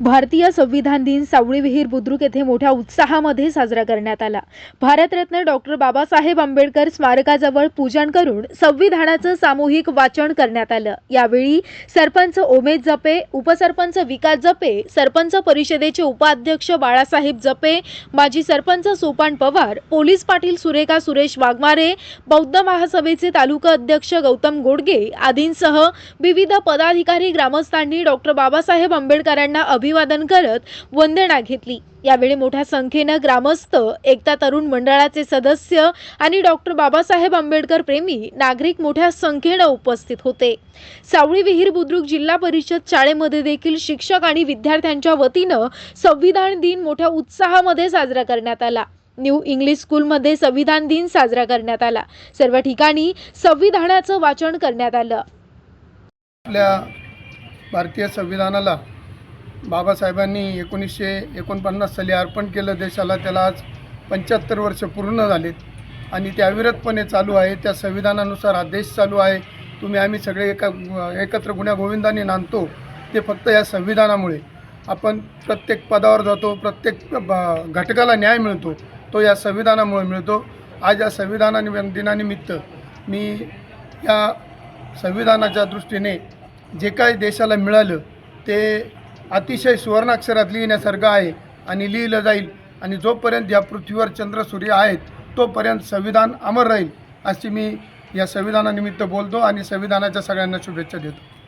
भारतीय संविधान दिन सावळी विहीर बुद्रुक येथे मोठ्या उत्साहामध्ये साजरा करण्यात आला. भारतरत्न डॉक्टर बाबासाहेब आंबेडकर स्मारकाजवळ पूजन करून संविधानाचं सामूहिक वाचन करण्यात आलं. यावेळी सरपंच ओमेद जपे उपसरपंच विकास जपे सरपंच परिषदेचे उपाध्यक्ष बाळासाहेब जपे माजी सरपंच सोपान पवार पोलीस पाटील सुरेखा सुरेश वाघमारे बौद्ध महासभेचे तालुका अध्यक्ष गौतम गोडगे आदींसह विविध पदाधिकारी ग्रामस्थांनी डॉक्टर बाबासाहेब आंबेडकरांना अभि अभिवादन करत वंदना घेतली. यावेळी मोठ्या संख्येनं ग्रामस्थ एकता तरुण मंडळाचे सदस्य आणि डॉक्टर बाबासाहेब आंबेडकर प्रेमी नागरिक मोठ्या संख्येनं उपस्थित होते. सावळी विहीर बुद्रुक जिल्हा परिषद शाळेमध्ये देखील शिक्षक आणि विद्यार्थ्यांच्या वतीनं संविधान दिन मोठ्या उत्साहामध्ये साजरा करण्यात आला. न्यू इंग्लिश स्कूलमध्ये संविधान दिन साजरा करण्यात आला. सर्व ठिकाणी संविधानाचं वाचन करण्यात आलं. आपल्या भारतीय संविधानाला बाबासाहेबांनी एकोणीसशे एकोणपन्नास साली अर्पण केलं देशाला. त्याला आज पंच्याहत्तर वर्ष पूर्ण झालेत. आणि ते अविरतपणे चालू आहे. त्या संविधानानुसार हा देश चालू आहे. तुम्ही आम्ही सगळे एका एकत्र गुण्या गोविंदाने नांदतो. ते फक्त या संविधानामुळे. आपण प्रत्येक पदावर जातो. प्रत्येक घटकाला न्याय मिळतो. तो या संविधानामुळे मिळतो. आज या संविधाना दिनानिमित्त मी या संविधानाच्या दृष्टीने जे काही देशाला मिळालं ते अतिशय सुवर्णाक्षरात लिहिण्यासारखं आहे आणि लिहिलं जाईल. आणि जोपर्यंत या पृथ्वीवर चंद्र सूर्य आहेत तोपर्यंत संविधान अमर राहील अशी मी या संविधानानिमित्त बोलतो आणि संविधानाच्या सगळ्यांना शुभेच्छा देतो.